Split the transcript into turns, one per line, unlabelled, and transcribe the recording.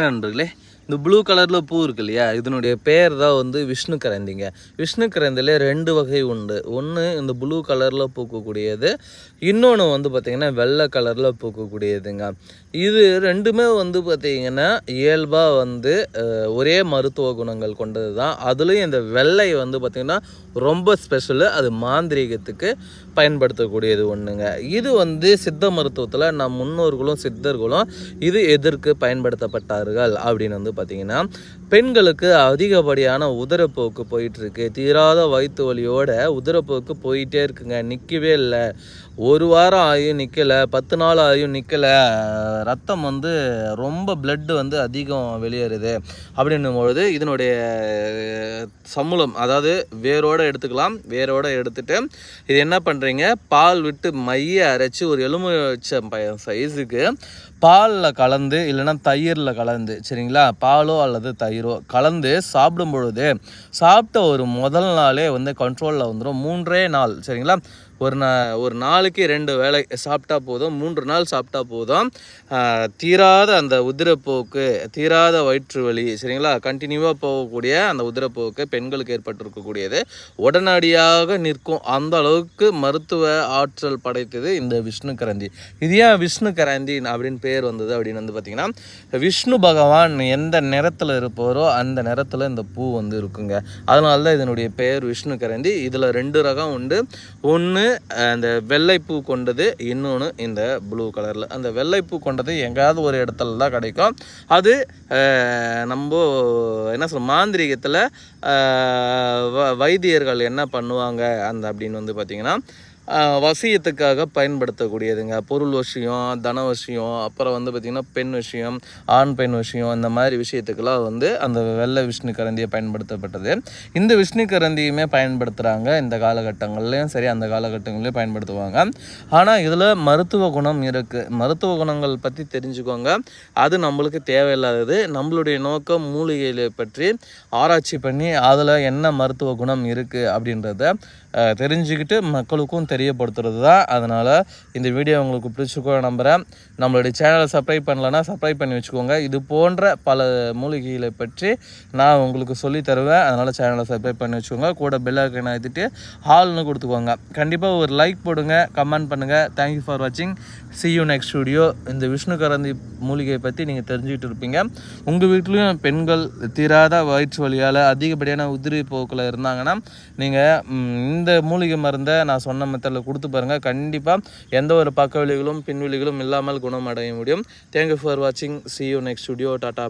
കണ്ടു അല്ലേ? இந்த ப்ளூ கலரில் பூ இருக்கு இல்லையா? இதனுடைய பேர் தான் வந்து விஷ்ணு கரந்திங்க. விஷ்ணு கரந்தில் ரெண்டு வகை உண்டு. ஒன்று இந்த ப்ளூ கலரில் பூக்கக்கூடியது இன்னொன்று வந்து பார்த்திங்கன்னா வெள்ளை கலரில் பூக்கக்கூடியதுங்க. இது ரெண்டுமே வந்து பார்த்திங்கன்னா இயல்பாக வந்து ஒரே மருத்துவ குணங்கள் கொண்டது தான் அதுலேயும் இந்த வெள்ளை வந்து பார்த்திங்கன்னா ரொம்ப ஸ்பெஷலு அது மாந்திரீகத்துக்கு பயன்படுத்தக்கூடியது ஒன்றுங்க இது வந்து சித்த மருத்துவத்தில் நம் முன்னோர்களும் சித்தர்களும் இது எதற்கு பயன்படுத்தப்பட்டார்கள் அப்படின்னு வந்து பார்த்திங்கன்னா பெண்களுக்கு அதிகப்படியான உதரப்போக்கு போயிட்டுருக்கு தீராத வயிற்று வலியோட உதரப்போக்கு போயிட்டே இருக்குங்க. நிற்கவே இல்லை. ஒரு வாரம் ஆகியும் நிற்கலை பத்து நாள் ஆகியும் நிற்கலை ரத்தம் வந்து ரொம்ப பிளட்டு வந்து அதிகம் வெளியேறுது. அப்படின்னும் பொழுது இதனுடைய சமூலம் அதாவது வேரோடு எடுத்துக்கலாம் வேரோட எடுத்துட்டு இது என்ன பண்ணுறீங்க பால் விட்டு மைய அரைச்சி ஒரு எலுமிச்சம் பழம் சைஸுக்கு பாலில் கலந்து இல்லைன்னா தயிரில் கலந்து சரிங்களா? பாலோ அல்லது தயிரோ கலந்து சாப்பிடும் பொழுது சாப்பிட்ட ஒரு முதல் நாளே வந்து கண்ட்ரோலில் வந்துடும் மூன்றே நாள் சரிங்களா? ஒரு நா ஒரு நாளைக்கு ரெண்டு வேளை சாப்பிட்டா போதும் மூன்று நாள் சாப்பிட்டா போதும். தீராத அந்த உதிரப்போக்கு தீராத வயிற்று வலி சரிங்களா? கண்டினியூவாக போகக்கூடிய அந்த உதிரப்போக்கு பெண்களுக்கு ஏற்பட்டிருக்கக்கூடியது. உடனடியாக நிற்கும் அந்த அளவுக்கு மருத்துவ ஆற்றல் படைத்தது இந்த விஷ்ணு கரந்தி. இது ஏன் விஷ்ணு கரந்தி அப்படின்னு பேர் வந்தது அப்படின்னு வந்து பார்த்திங்கன்னா விஷ்ணு பகவான் எந்த நிறத்தில் இருப்பாரோ அந்த நிறத்தில் இந்த பூ வந்து இருக்குங்க. அதனால தான் இதனுடைய பெயர் விஷ்ணு கரந்தி. இதில் ரெண்டு ரகம் உண்டு. ஒன்று அந்த வெள்ளை வெள்ளைப்பூ கொண்டது இன்னொன்று இந்த ப்ளூ கலரில் அந்த வெள்ளைப்பூ கொண்டது எங்கேயாவது ஒரு இடத்துல தான் கிடைக்கும். அது நம்ம என்ன சொல்ல மாந்திரீகத்தில் வைத்தியர்கள் என்ன பண்ணுவாங்க? அந்த அப்படின்னு வந்து பார்த்திங்கன்னா வசியத்துக்காக பயன்படுத்தக்கூடியதுங்க. பொருள் விஷயம் தன விஷயம் அப்புறம் வந்து பார்த்திங்கன்னா பெண் விஷயம் ஆண் பெண் விஷயம் இந்த மாதிரி விஷயத்துக்கெல்லாம் வந்து அந்த வெள்ளை விஷ்ணு கரந்தியை பயன்படுத்தப்பட்டது. இந்த விஷ்ணு கரந்தியுமே பயன்படுத்துகிறாங்க இந்த காலகட்டங்கள்லேயும் சரி அந்த காலகட்டங்கள்லையும் பயன்படுத்துவாங்க. ஆனால் இதில் மருத்துவ குணம் இருக்குது மருத்துவ குணங்கள் பற்றி தெரிஞ்சுக்கோங்க. அது நம்மளுக்கு தேவையில்லாதது. நம்மளுடைய நோக்கம் மூலிகைகளை பற்றி ஆராய்ச்சி பண்ணி அதில் என்ன மருத்துவ குணம் இருக்குது அப்படின்றத தெரிஞ்சுக்கிட்டு மக்களுக்கும் தெரியப்படுத்துறது தான் அதனால் இந்த வீடியோ உங்களுக்கு பிடிச்சிக்கோ நம்புகிறேன் நம்மளுடைய சேனலை சப்ஸ்கிரைப் பண்ணலன்னா சப்ஸ்கிரைப் பண்ணி வச்சுக்கோங்க. இது போன்ற பல மூலிகைகளை பற்றி நான் உங்களுக்கு சொல்லி தருவேன். அதனால் சேனலை சப்ஸ்கிரைப் பண்ணி வச்சுக்கோங்க. கூட பெல் எழுதிட்டு ஹால்னு கொடுத்துக்கோங்க. கண்டிப்பாக ஒரு லைக் போடுங்க கமெண்ட் பண்ணுங்கள் தேங்க்யூ ஃபார் வாட்சிங் சி யூ நெக்ஸ்ட் ஸ்டுடியோ இந்த விஷ்ணு கரந்தி மூலிகையை பற்றி நீங்கள் தெரிஞ்சுக்கிட்டு இருப்பீங்க. உங்கள் வீட்லேயும் பெண்கள் தீராத வயிற்று வழியால் அதிகப்படியான உதிரி போக்கில் இருந்தாங்கன்னா நீங்கள் இந்த மூலிகை மருந்தை நான் சொன்ன மெத்தடில் கொடுத்து பாருங்கள் கண்டிப்பாக எந்த ஒரு பக்க விளைவுகளும் இல்லாமல் குணமடைய முடியும். தேங்க்யூ ஃபார் வாட்சிங் see you next studio tata